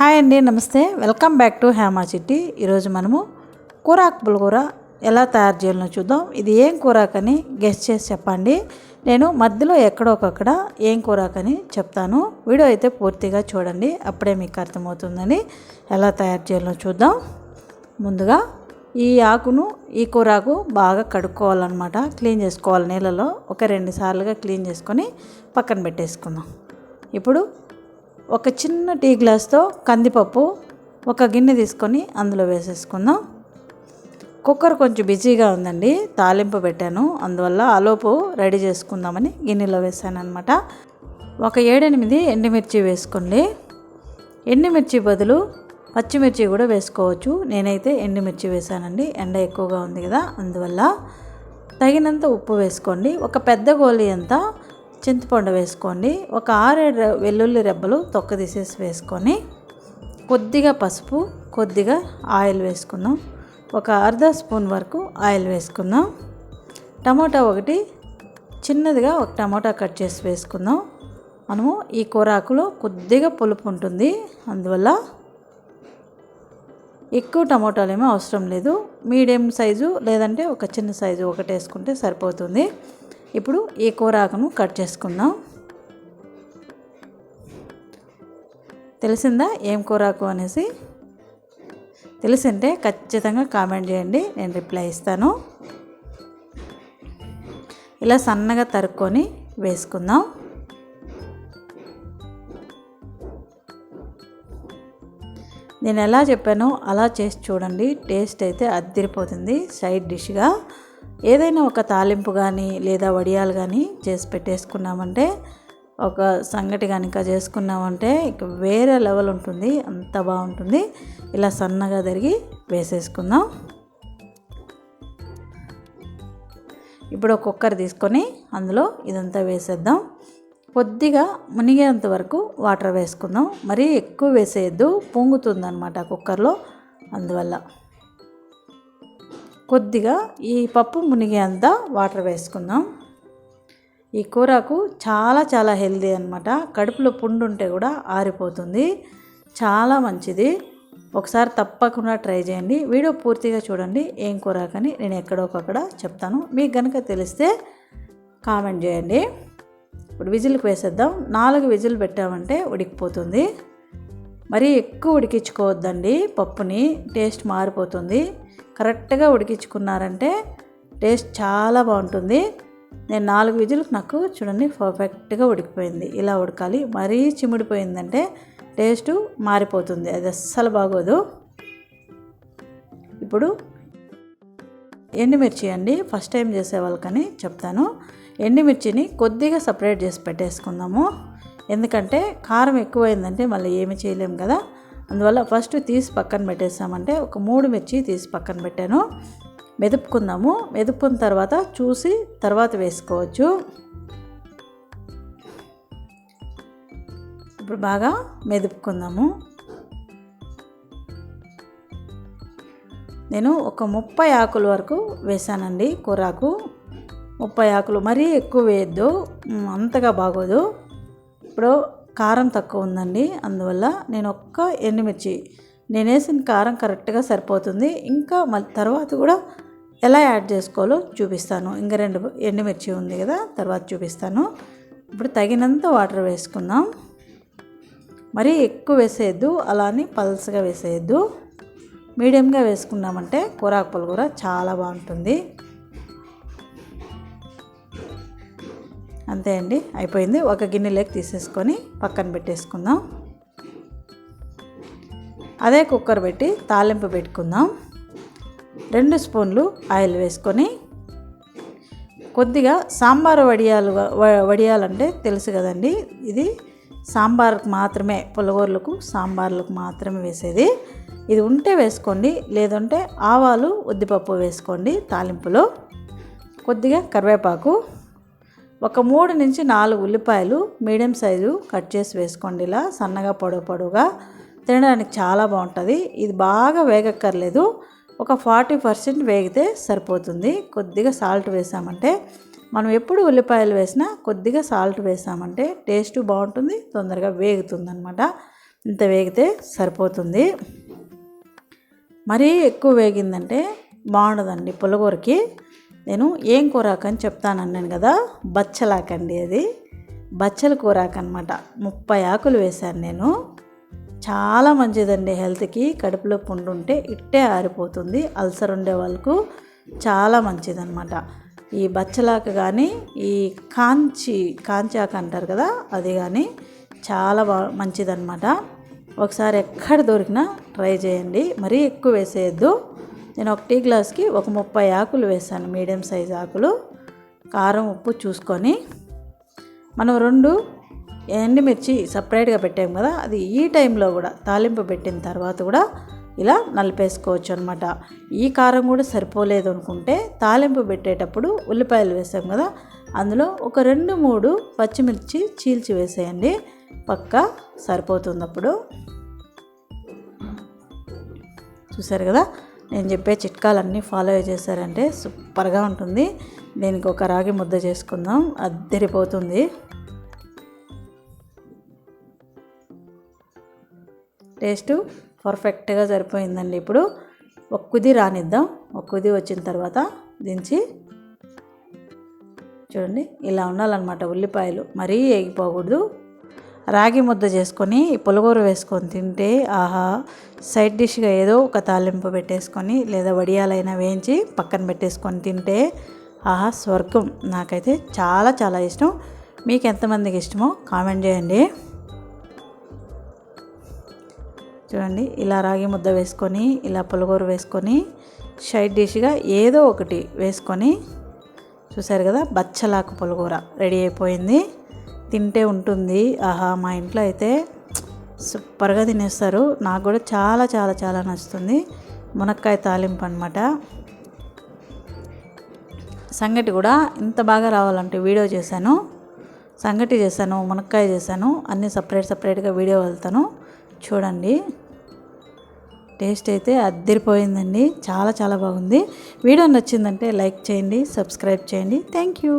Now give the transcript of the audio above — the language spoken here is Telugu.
హాయ్ అండి నమస్తే. వెల్కమ్ బ్యాక్ టు హేమా చిట్టి. ఈరోజు మనము కూరాకు పులిహోర ఎలా తయారు చేయాలో చూద్దాం. ఇది ఏం కూరాకని గెస్ట్ చేసి చెప్పండి. నేను మధ్యలో ఎక్కడో ఒకక్కడ ఏం కూరాకని చెప్తాను. వీడియో అయితే పూర్తిగా చూడండి అప్పుడే మీకు అర్థమవుతుందని ఎలా తయారు చేయాలో చూద్దాం. ముందుగా ఈ ఆకును ఈ కూరాకు బాగా కడుక్కోవాలన్నమాట. క్లీన్ చేసుకోవాలి నీళ్ళలో. ఒక రెండు సార్లుగా క్లీన్ చేసుకొని పక్కన పెట్టేసుకుందాం. ఇప్పుడు ఒక చిన్న టీ గ్లాస్తో కందిపప్పు ఒక గిన్నె తీసుకొని అందులో వేసేసుకుందాం. కుక్కర్ కొంచెం బిజీగా ఉందండి తాలింపు పెట్టాను. అందువల్ల ఆలోపు రెడీ చేసుకుందామని గిన్నెలో వేసాను అనమాట ఒక ఏడెనిమిది ఎండుమిర్చి వేసుకోండి. ఎండుమిర్చి బదులు పచ్చిమిర్చి కూడా వేసుకోవచ్చు. నేనైతే ఎండుమిర్చి వేసానండి ఎండ ఎక్కువగా ఉంది కదా అందువల్ల తగినంత ఉప్పు వేసుకోండి. ఒక పెద్ద గోళీ అంతా చింతపండు వేసుకోండి. ఒక ఆరేడు వెల్లుల్లి రెబ్బలు తొక్క తీసేసి వేసుకొని కొద్దిగా పసుపు కొద్దిగా ఆయిల్ వేసుకుందాం. ఒక అర్ధ స్పూన్ వరకు ఆయిల్ వేసుకుందాం. టమాటా ఒకటి చిన్నదిగా ఒక టమాటా కట్ చేసి వేసుకుందాం. మనము ఈ కూరాకులో కొద్దిగా పులుపు ఉంటుంది. అందువల్ల ఎక్కువ టమాటాలు ఏమీ అవసరం లేదు. మీడియం సైజు లేదంటే ఒక చిన్న సైజు ఒకటి వేసుకుంటే సరిపోతుంది. ఇప్పుడు ఈ కూరాకును కట్ చేసుకుందాం. తెలిసిందా ఏం కూరాకు అనేసి? తెలిసింటే ఖచ్చితంగా కామెంట్ చేయండి నేను రిప్లై ఇస్తాను. ఇలా సన్నగా తరుక్కొని వేసుకుందాం. నేను ఎలా చెప్పానో అలా చేసి చూడండి టేస్ట్ అయితే అద్దరిపోతుంది సైడ్ డిష్గా. ఏదైనా ఒక తాలింపు కానీ లేదా వడియాలు కానీ చేసి పెట్టేసుకున్నామంటే ఒక సంగటి కనుక చేసుకున్నామంటే ఇక వేరే లెవెల్ ఉంటుంది అంత బాగుంటుంది. ఇలా సన్నగా తరిగి వేసేసుకుందాం. ఇప్పుడు ఒక కుక్కర్ తీసుకొని అందులో ఇదంతా వేసేద్దాం. కొద్దిగా మునిగేంత వరకు వాటర్ వేసుకుందాం. మరీ ఎక్కువ వేసేయద్దు పొంగుతుందన్నమాట కుక్కర్లో. అందువల్ల కొద్దిగా ఈ పప్పు మునిగేంత వాటర్ వేసుకుందాం. ఈ కూరకు చాలా చాలా హెల్దీ అనమాట కడుపులో పుండు ఉంటే కూడా ఆరిపోతుంది. చాలా మంచిది. ఒకసారి తప్పకుండా ట్రై చేయండి. వీడియో పూర్తిగా చూడండి. ఏం కూరాకని నేను ఎక్కడోకక్కడ చెప్తాను. మీకు కనుక తెలిస్తే కామెంట్ చేయండి. ఇప్పుడు విజిల్కి వేసేద్దాం. నాలుగు విజిల్ పెట్టామంటే ఉడికిపోతుంది. మరీ ఎక్కువ ఉడికించుకోవద్దండి. పప్పుని టేస్ట్ మారిపోతుంది. కరెక్ట్గా ఉడికించుకున్నారంటే టేస్ట్ చాలా బాగుంటుంది. నేను నాలుగు విజులకు నాకు చూడండి పర్ఫెక్ట్గా ఉడికిపోయింది. ఇలా ఉడకాలి. మరీ చిమిడిపోయిందంటే టేస్ట్ మారిపోతుంది. అది అస్సలు బాగోదు. ఇప్పుడు ఎండుమిర్చి అండి. ఫస్ట్ టైం చేసే వాళ్ళకని చెప్తాను. ఎండుమిర్చిని కొద్దిగా సపరేట్ చేసి పెట్టేసుకుందాము. ఎందుకంటే కారం ఎక్కువైందంటే మళ్ళీ ఏమి చేయలేము కదా. అందువల్ల ఫస్ట్ తీసి పక్కన పెట్టేసామంటే ఒక మూడు మిర్చి తీసి పక్కన పెట్టాను. మెదుపుకుందాము. మెదుపుకున్న తర్వాత చూసి తర్వాత వేసుకోవచ్చు. ఇప్పుడు బాగా మెదుపుకుందాము. నేను ఒక ముప్పై ఆకుల వరకు వేసానండి కూరాకు. ముప్పై ఆకులు మరీ ఎక్కువ వేయద్దు. అంతగా బాగోదు. ఇప్పుడు కారం తక్కువ ఉందండి. అందువల్ల నేను ఒక్క ఎండుమిర్చి నేను వేసిన కారం కరెక్ట్గా సరిపోతుంది. ఇంకా మళ్ళీ తర్వాత కూడా ఎలా యాడ్ చేసుకోవాలో చూపిస్తాను. ఇంకా రెండు ఎండుమిర్చి ఉంది కదా తర్వాత చూపిస్తాను. ఇప్పుడు తగినంత వాటర్ వేసుకుందాం. మరీ ఎక్కువ వేసేయద్దు అలానే పల్స్గా వేసేయద్దు. మీడియంగా వేసుకున్నామంటే కూరాకు కూర చాలా బాగుంటుంది. అంతే అండి అయిపోయింది. ఒక గిన్నెలోకి తీసేసుకొని పక్కన పెట్టేసుకుందాం. అదే కుక్కర్ పెట్టి తాలింపు పెట్టుకుందాం. రెండు స్పూన్లు ఆయిల్ వేసుకొని కొద్దిగా సాంబార్ వడియాలు వడియాలంటే తెలుసు కదండి ఇది సాంబార్కు మాత్రమే పులగోర్లకు సాంబార్లకు మాత్రమే వేసేది. ఇది ఉంటే వేసుకోండి లేదంటే ఆవాలు ఉద్దిపప్పు వేసుకోండి తాలింపులో. కొద్దిగా కరివేపాకు ఒక మూడు నుంచి నాలుగు ఉల్లిపాయలు మీడియం సైజు కట్ చేసి వేసుకోండి ఇలా సన్నగా పొడవు పొడవుగా. తినడానికి చాలా బాగుంటుంది. ఇది బాగా వేగక్కర్లేదు. ఒక ఫార్టీ పర్సెంట్ వేగితే సరిపోతుంది. కొద్దిగా సాల్ట్ వేసామంటే మనం ఎప్పుడు ఉల్లిపాయలు వేసినా కొద్దిగా సాల్ట్ వేసామంటే టేస్ట్ బాగుంటుంది తొందరగా వేగుతుంది అనమాట ఇంత వేగితే సరిపోతుంది. మరీ ఎక్కువ వేగిందంటే బాగుండదండి పులగూరకి. నేను ఏం కూరాకని చెప్తాను అన్నాను కదా బచ్చలాకండి అది. బచ్చల కూరాకు అనమాట ముప్పై ఆకులు వేశాను నేను. చాలా మంచిదండి హెల్త్కి. కడుపులో పుండు ఉంటే ఇట్టే ఆరిపోతుంది. అల్సర్ ఉండే వాళ్ళకు చాలా మంచిదన్నమాట. ఈ బచ్చలాకు కానీ ఈ కాంచి కాంచాకు అంటారు కదా అది కానీ చాలా బా మంచిదన్నమాట. ఒకసారి ఎక్కడ దొరికినా ట్రై చేయండి. మరీ ఎక్కువ వేసేయద్దు. నేను ఒక టీ గ్లాస్కి ఒక ముప్పై ఆకులు వేసాను మీడియం సైజ్ ఆకులు. కారం ఉప్పు చూసుకొని. మనం రెండు ఎండుమిర్చి సపరేట్గా పెట్టాము కదా అది ఈ టైంలో కూడా తాలింపు పెట్టిన తర్వాత కూడా ఇలా నలిపేసుకోవచ్చు అనమాట ఈ కారం కూడా సరిపోలేదు అనుకుంటే తాలింపు పెట్టేటప్పుడు ఉల్లిపాయలు వేసాం కదా అందులో ఒక రెండు మూడు పచ్చిమిర్చి చీల్చి వేసేయండి పక్క సరిపోతుంది అప్పుడు. చూసారు కదా? నేను చెప్పే చిట్కాలన్నీ ఫాలో చేశారంటే సూపర్గా ఉంటుంది. దీనికి ఒక రాగి ముద్ద చేసుకుందాం. అద్దరిపోతుంది. టేస్ట్ పర్ఫెక్ట్గా సరిపోయిందండి ఇప్పుడు. ఒక కుది రానిద్దాం. ఒక కుది వచ్చిన తర్వాత దించి చూడండి ఇలా ఉండాలన్నమాట ఉల్లిపాయలు. మరీ వేగిపోకూడదు. రాగి ముద్ద చేసుకొని పులగూర వేసుకొని తింటే ఆహా సైడ్ డిష్గా ఏదో ఒక తాలింపు పెట్టేసుకొని లేదా వడియాలైనా వేయించి పక్కన పెట్టేసుకొని తింటే ఆహా స్వర్గం. నాకైతే చాలా చాలా ఇష్టం. మీకు ఎంతమందికి ఇష్టమో కామెంట్ చేయండి. చూడండి ఇలా రాగి ముద్ద వేసుకొని ఇలా పులగూర వేసుకొని సైడ్ డిష్గా ఏదో ఒకటి వేసుకొని చూసారు కదా బచ్చలాకు పులగూర రెడీ అయిపోయింది. తింటే ఉంటుంది. ఆహా మా ఇంట్లో అయితే సూపర్గా తినేస్తారు. నాకు కూడా చాలా చాలా చాలా నచ్చుతుంది. మునక్కాయ తాలింపు అనమాట సంగటి కూడా ఇంత బాగా రావాలంటే వీడియో చేశాను. సంగటి చేశాను మునక్కాయ చేశాను. అన్నీ సపరేట్ సపరేట్గా వీడియో వెళ్తాను. చూడండి. టేస్ట్ అయితే అద్దరిపోయిందండి. చాలా చాలా బాగుంది. వీడియో నచ్చిందంటే లైక్ చేయండి సబ్స్క్రైబ్ చేయండి. Thank you.